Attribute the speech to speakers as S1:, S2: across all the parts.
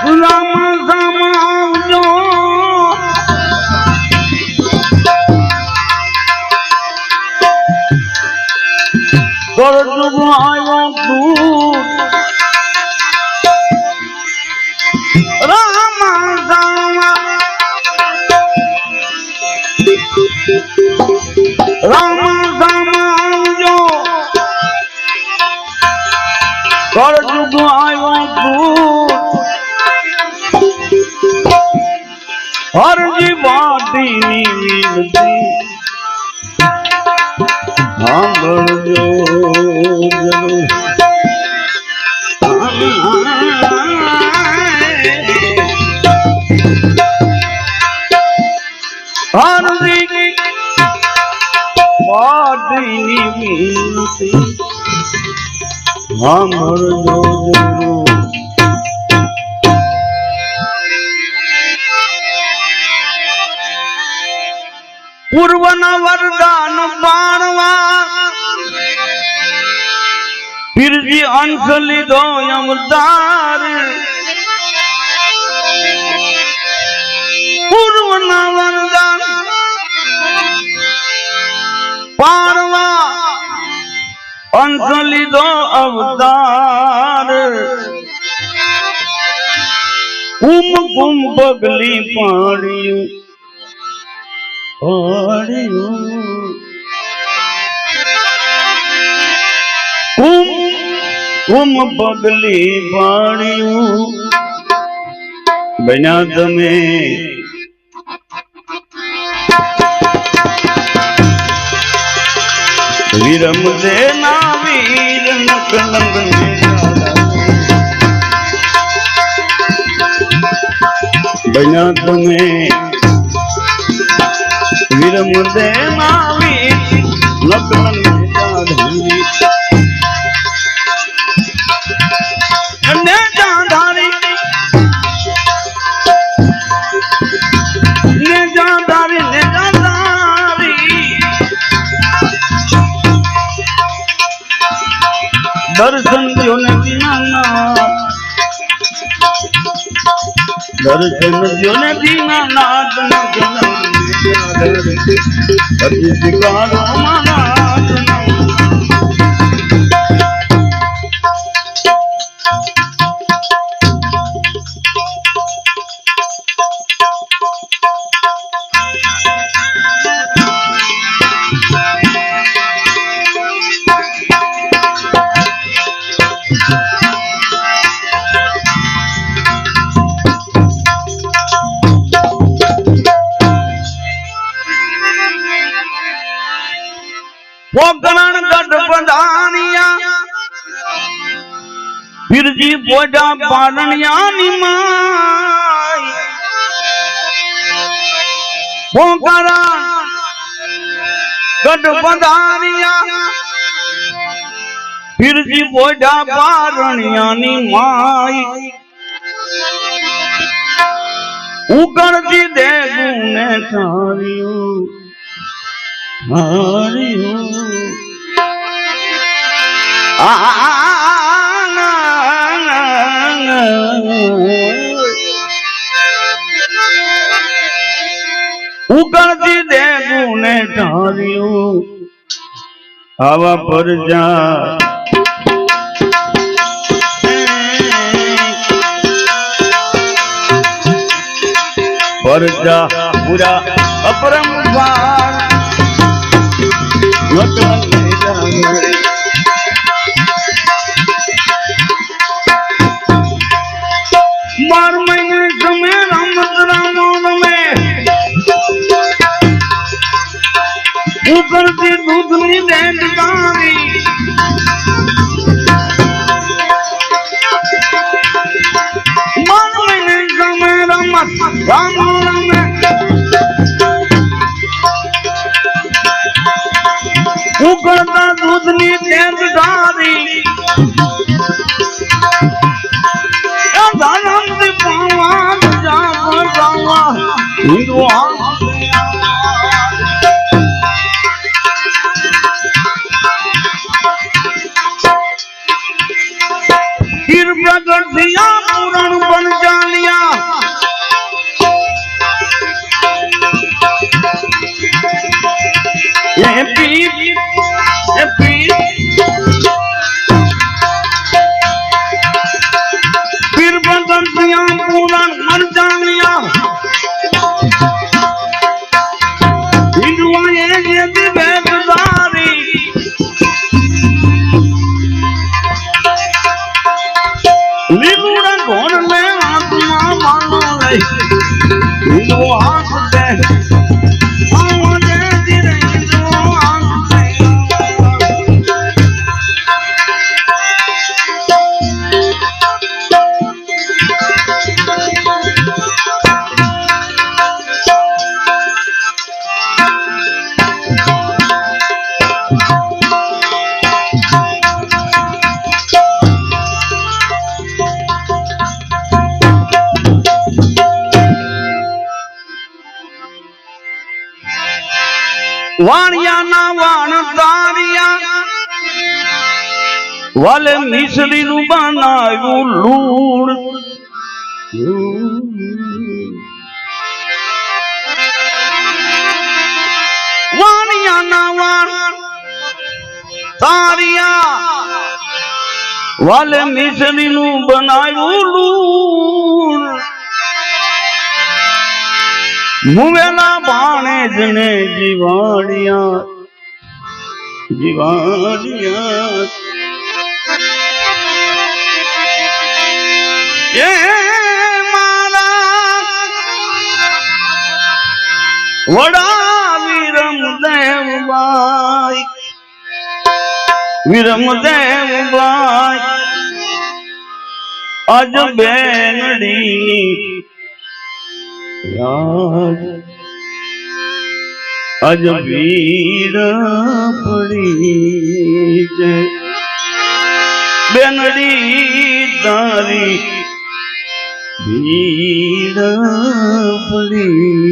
S1: રામ સમાવજો કરજુગ આવ્યો દૂર રામ સમાવ રામ હરજી વાટીની વિનતી સાંભળજો જરૂર. હરજી વાટીની વિનતી સાંભળજો પૂર્વના વરદાન પાણવા પીરજી અંશ લીધો અમદાર પૂર્વના વરદાન પાણવા અંશ લીધો અવતાર કુમ કુમ પગલી પાડ્યું પાડ્યું કુમ કુમ પગલી પાણ્યું બન્યા તમે. વિરમ દેના વીર બન્યા તમે. વિરમ માવી લગન નકલંગ અને જાધારી ને જાધારી ને જાધારી દર્શન દ્યો ને દીનાનાથ દર્શન દ્યો ને દીનાનાથ தரித்து காணோமானா પોકરણ ગઢ બંધાનિયા. પીરજી બોજા પારણિયાની માય. પોકરણ ગઢ બંધાનિયા. પીરજી બોજા પારણિયાની માય. ઉકળતી દેવું ને ઠાર્યું ઉકળતી દેવું ને ઠાર્યું આવા પરજા પરજા પૂરા અપરંપાર. બાર મહિને તમે રમત રામણ મેં ઉકળતી દૂધની દેન તારી. બાર મહિને તમે રમત મેં ઉકળતા દૂધની દેન વાણિયાના વાણ તારિયા વાલે મિસરી નું બનાવ્યું લૂણ. વાણિયાના વાણ તારિયા વાલે મિસરી નું બનાવ્યું લૂણ. મુવેલા ભાણે જને જીવાણિયા જીવાણિયા. એ મારા વડા વિરમ દેવભાઈ વિરમ દેવભાઈ અજ બેનડી રાજ અજ વીર પડી છે બેનડી તારી ભીડ પડી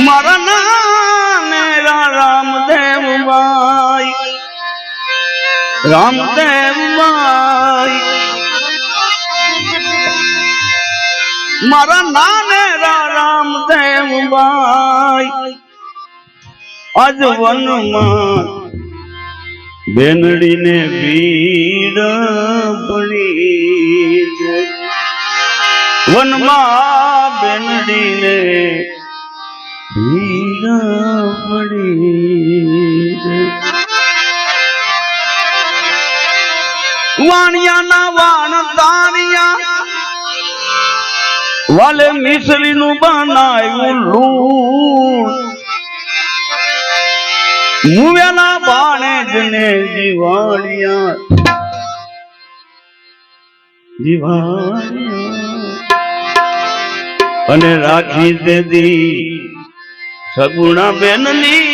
S1: મારા નામે રામદેવ બાઈ રામદેવ બાઈ મારા નાને રામદેવ બાઈ અજ વનમાં બેનડીને ભીડ પડી વનમાં બેનડીને ભીડ પડી વાણિયાના વાણ તારિયા વાલે મિસરી નું બનાવ્યું લૂણ મુવ્યાના બાણે જને જીવાણિયા જીવાણિયા અને રાખી દેદી સગુણા બેનની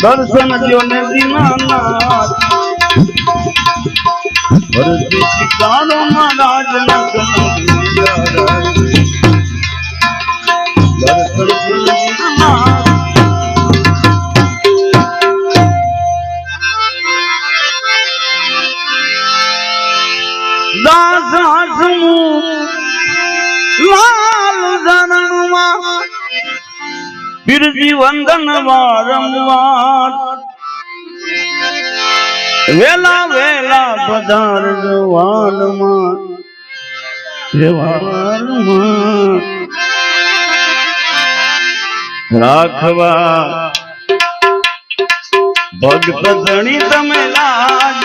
S1: દર્શન જો ને દીનાનાથ વંદન વારંવાર. વેલા વેલા પધાર જવાનમાં. જવાનમાં. રાખવા. ભગત ધણી તમે લાજ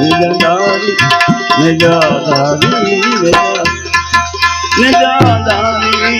S1: నిజాదారి నిజాదారి